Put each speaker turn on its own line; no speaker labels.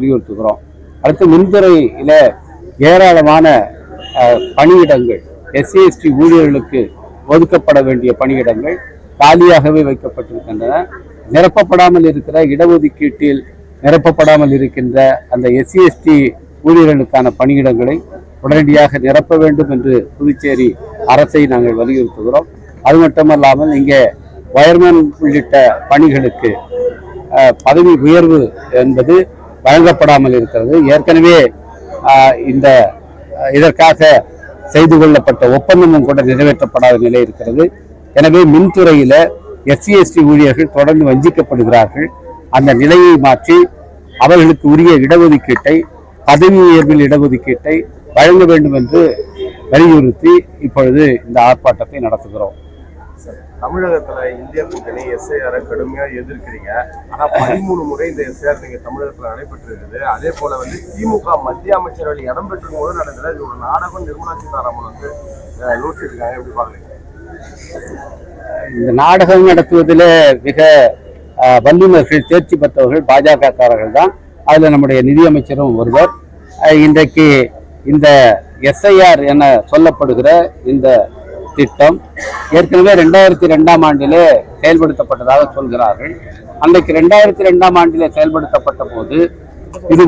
வலியுறுத்துகிறோம். அடுத்து மின்துறையில ஏராளமான பணியிடங்கள் எஸ்சி எஸ்டி ஊழியர்களுக்கு ஒதுக்கப்பட வேண்டிய பணியிடங்கள் காலியாகவே வைக்கப்பட்டிருக்கின்றன. நிரப்பப்படாமல் இருக்கிற இடஒதுக்கீட்டில் நிரப்பப்படாமல் இருக்கின்ற அந்த எஸ்சி எஸ்டி ஊழியர்களுக்கான பணியிடங்களை உடனடியாக நிரப்ப வேண்டும் என்று புதுச்சேரி அரசை நாங்கள் வலியுறுத்துகிறோம். அது மட்டுமல்லாமல் இங்கே வயர்மேன் உள்ளிட்ட பணிகளுக்கு பதவி உயர்வு என்பது வழங்கப்படாமல் இருக்கிறது. ஏற்கனவே இந்த இதற்காக செய்து கொள்ளப்பட்ட ஒப்பந்தமும் கூட நிறைவேற்றப்படாத நிலை இருக்கிறது. எனவே மின்துறையில் எஸ்சி எஸ்டி ஊழியர்கள் தொடர்ந்து வஞ்சிக்கப்படுகிறார்கள். அந்த நிலையை மாற்றி அவர்களுக்கு உரிய இடஒதுக்கீட்டை பதவி உயர்வில் இடஒதுக்கீட்டை வழங்க வேண்டும் என்று வலியுறுத்தி இப்பொழுது இந்த ஆர்ப்பாட்டத்தை நடத்துகிறோம்.
தமிழகத்துல இந்திய கூட்டணி எஸ்ஐஆர் கடுமையா எதிர்க்கிறீங்க. ஆனா பதிமூணு முறை இந்த எஸ்ஐஆர் நீங்க தமிழகத்துல நடைபெற்றிருக்குது. அதே போல வந்து திமுக மத்திய அமைச்சர்கள் இடம் பெற்றும் போது நடந்தது. இது ஒரு நாடகம். நிர்மலா சீதாராமன் வந்து யோசிச்சிருக்காங்க. எப்படி பாக்குறீங்க?
இந்த நாடகம் நடத்துவதில் மிக அஹ், வல்லுநர்கள் தேர்ச்சி பெற்றவர்கள் பாஜக காரர்கள் தான். அதில் நம்முடைய நிதியமைச்சரும் ஒருவர். இன்றைக்கு இந்த எஸ்ஐஆர் என சொல்லப்படுகிற இந்த திட்டம் ஏற்கனவே ரெண்டாயிரத்தி ரெண்டாம் ஆண்டிலே செயல்படுத்தப்பட்டதாக சொல்கிறார்கள். அன்றைக்கு ரெண்டாயிரத்தி ரெண்டாம் ஆண்டிலே செயல்படுத்தப்பட்ட போது இது